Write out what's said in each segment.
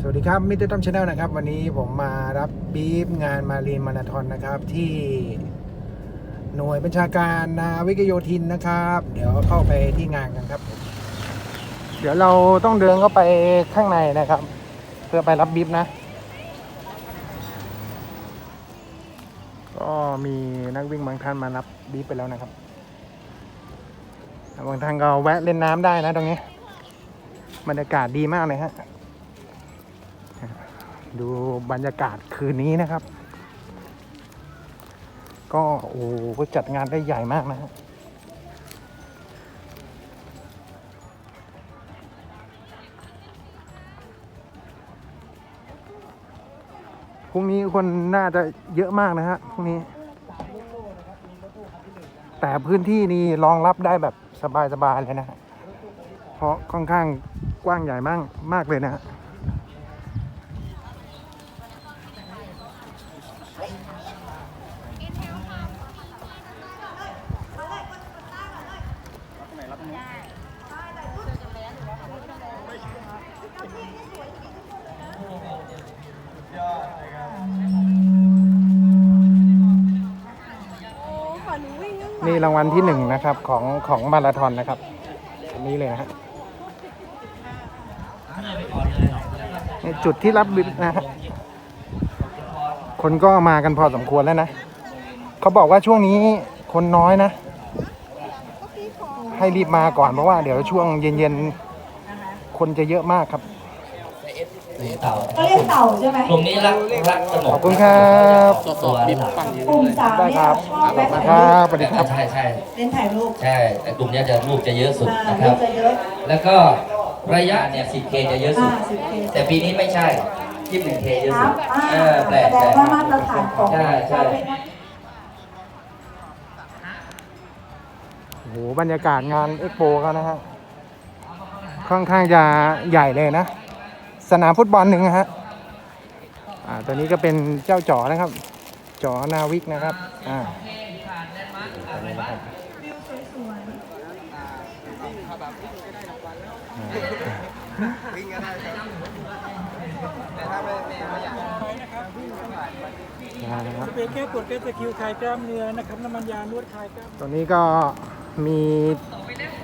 สวัสดีครับมิเตอร์ต้อมชาแนลนะครับ วันนี้ผมมารับบีฟงานมารีนมาราธอนนะครับ ที่หน่วยบัญชาการนาวิกโยธินนะครับ เดี๋ยวเข้าไปที่งานกันครับ เดี๋ยวเราต้องเดินเข้าไปข้างในนะครับ เพื่อไปรับบีฟนะ ก็มีนักวิ่งบางท่านมารับบีฟไปแล้วนะครับบางท่านก็แวะเล่นน้ำได้นะตรงนี้บรรยากาศดีมากเลยฮะ ดูบรรยากาศคืนนี้นะครับ ก็โอ้โหจัดงานได้ใหญ่มากนะฮะพรุ่งนี้คนน่าจะเยอะมากนะฮะพรุ่งนี้ แต่พื้นที่นี้รองรับได้แบบสบายๆเลยนะฮะเพราะค่อนข้างกว้างใหญ่มากมากเลยนะฮะ ขอห นี่รางวัลที่หนึ่งนะครับของของมาราธอนนะครับ อันนี้เลยนะฮะนี่จุดที่รับบิดนะฮะ คนก็มากันพอสมควรแล้วนะ เขาบอกว่าช่วงนี้คนน้อยนะ ให้รีบมาก่อนเพราะว่าเดี๋ยวช่วงเย็นๆ คนจะเยอะมากครับเต่าก็เรียกเต่าใช่ไหมกลุ่มนี้รักรักสงบขอบคุณครับ ตัวหลักกลุ่มสามได้เนี่คยรับ ชอบไปขอบคุณถ่ายครูรัปบสวัสดีครับ ใช่ใช่เล่นถ่ายรูปใช่แต่กลุ่มนี้จะรูปจะเยอะสุดอ่านะครูรับ ปจะเยอะแล้วก็ระยะเนี่ย 10K จะเยอะสุอ่าด สิบเคแต่ปีนี้ไม่ใช่ 21K เยอะครัสุบดอ่าเออแปลแสกดแปลงกว่ามาตรฐานของใช่ใช่เราเป็นนักโอ้โหบรรยากาศงานเอ็กโปเขานะฮะค่อนข้างจะใหญ่เลยนะ สนามฟุตบอลหนึ่งนะฮะอ่าตัวนี้ก็เป็นเจ้าจ๋อนะครับจ๋อนาวิกนะครับอ่า ตัวนี้นะครับอ่านะครับเป็นแค่กดเป็นสกิลคลายกล้ามเนื้อนะครับน้ำมันยานวดคลายกล้ามตัวนี้ก็มี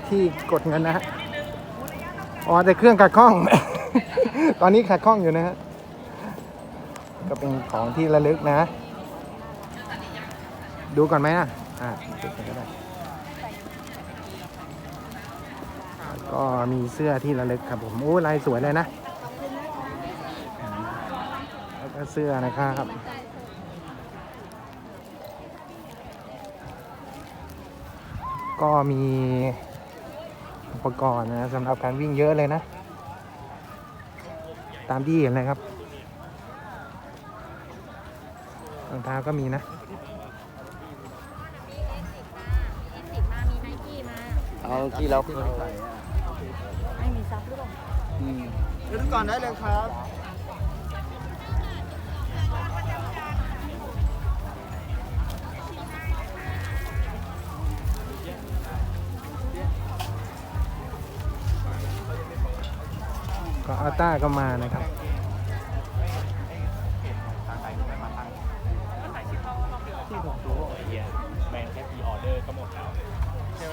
ที่กดเงินนะฮะ อ๋อแต่เครื่องขัดข้อง ตอนนี้ขัดข้องอยู่นะฮะ ก็เป็นของที่ระลึกนะ ดูก่อนไหมอะอ่าดูก่อนก็ได้แล้ว ก็มีเสื้อที่ระลึกครับผมโอ้ลายสวยเลยนะแล้วก็เสื้อนะครับก็มีอุปกรณ์นะสำหรับการวิ่งเยอะเลยนะ ตามที่เห็นเลยครับรองเท้าก็มีนะเอาที่เราเคยใส่ ไม่มีซับหรือเปล่าเดี๋ยวดูก่อนได้เลยครับก็อัลต้าก็มานะครับปิดใ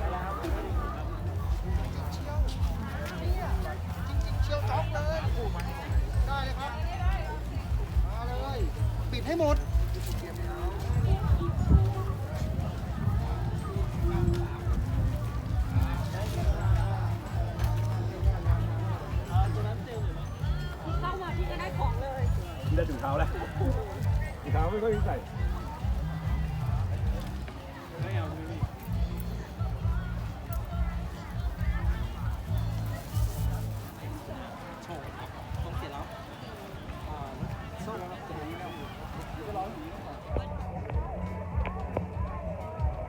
ห้ หมดได้ถุงเท้าแล้วถุงเท้าไม่ค่อยใส่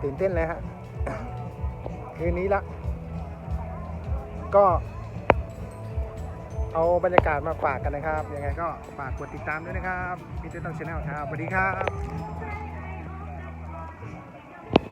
ตื่นเต้นเลยฮะคืนนี้ละ ก็ เอาบรรยากาศมาฝากกันนะครับ ยังไงก็ฝากกดติดตามด้วยนะครับพีเตอร์ต้องชาแนลครับสวัสดีครับ